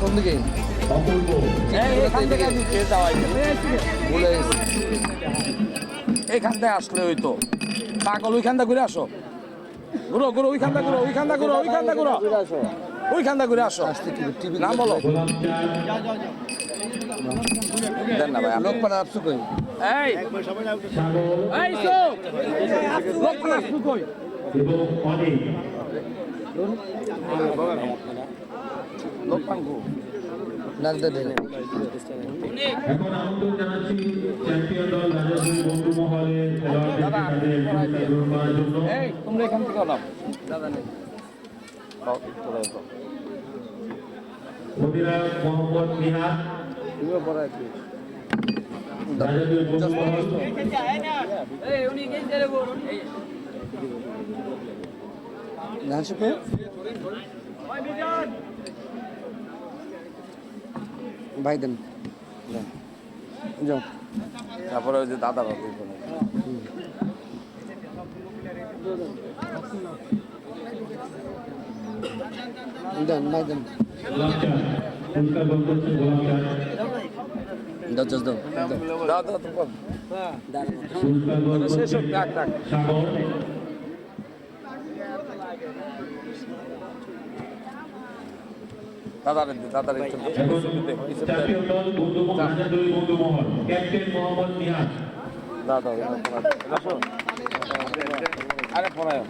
কোন এইখান থেকে আসলে ওই তো পাগল ওইখান থেকে ঘুরে আসো ঘুরো ঘুরো ওইখান থেকে ঘুরো ওইখান থেকে ঘুরো ওইখান থেকে ঘুরো ওইখান থেকে ঘুরে আসো আসতে কি টিভি নাম বলো লোক আপসু সো লোক না কই এবং অনেক এখন আমন্ত্রণ জানাচ্ছি চ্যাম্পিয়ন দল রাজাপুর বন্ধু তাদের পুরস্কার গ্রহণ করার জন্য। এই তোমরা এখান থেকে নাও দাদা নেই। অধিনায়ক মোহাম্মদ নিহাত রাজাপুর বন্ধু মহল। ধান শুকে ভাই দেন। যাও তারপরে ওই যে দাদা বাবু দেন ভাই দেন চাঁদ দাও দাও। দাও শেষ হোক ডাক ডাক সাগর দাদার দাদার একটু এখন চ্যাম্পিয়ন দল বন্ধু রাজাপুর বন্ধু মহল ক্যাপ্টেন মোহাম্মদ নিহাত দাদা আরে পড়ায়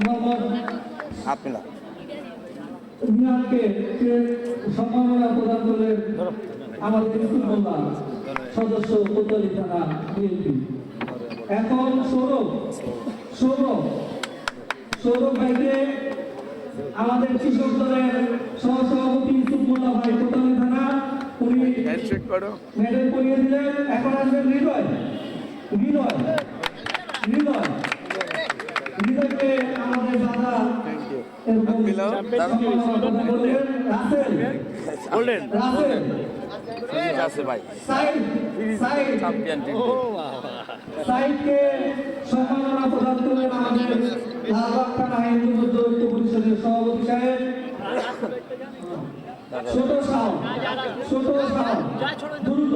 হাত মিলা মিয়ানকে সম্মাননা প্রদান করলেন আমাদের স্কুল মোল্লা সদস্য কোতলি থানা বিএনপি। এখন সৌরভ সৌরভ সৌরভ ভাইকে আমাদের কৃষক দলের সহসভাপতি মোল্লা ভাই কোতলি থানা উনি হ্যান্ডশেক করো। মেডেল পরিয়ে দিলেন। এখন আসবেন হৃদয়। হৃদয়। হৃদয়। হৃদয়কে আমাদের দাদা আছে ভাই। চ্যাম্পিয়ন টিম সাইদকে সম্মাননা প্রদান করলেন আমাদের লালবাগ থানা হিন্দু ছোট সাউন্ড ছোট সাউন্ড দ্রুত।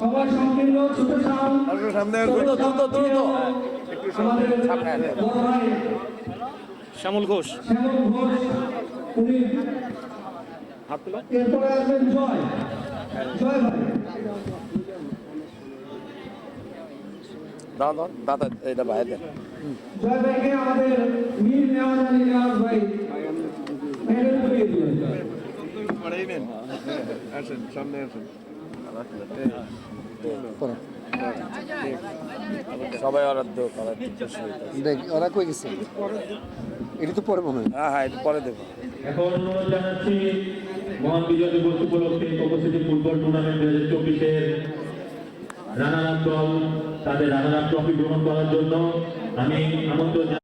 সবার সংকীর্ণ ছোট সাউন্ড। দ্রুত দ্রুত দ্রুত। আমাদের বড় ভাই শ্যামল ঘোষ। শ্যামল ঘোষ উনি এরপরে আসবেন জয়। জয় ভাই। দাদা দাদা এটা ভাই দেন। জয় ভাইকে আমাদের মীর নেওয়াজ আলী নেওয়াজ ভাই মেডেল করিয়ে দিলেন। পড়ো। সবাই অর্ডার দেবো করার খুশি হইতো। দেখ ওরা কই গেছে? এটি তো পরে মনে হয়। হ্যাঁ হ্যাঁ এটা পরে দেবো এখন অনুরোধ জানাচ্ছি মহান বিজয় দিবস উপলক্ষে উপস্থিতি ফুটবল টুর্নামেন্ট দুই হাজার চব্বিশের রানার দল তাদের রানার আপ ট্রফি গ্রহণ করার জন্য আমি আমন্ত্রণ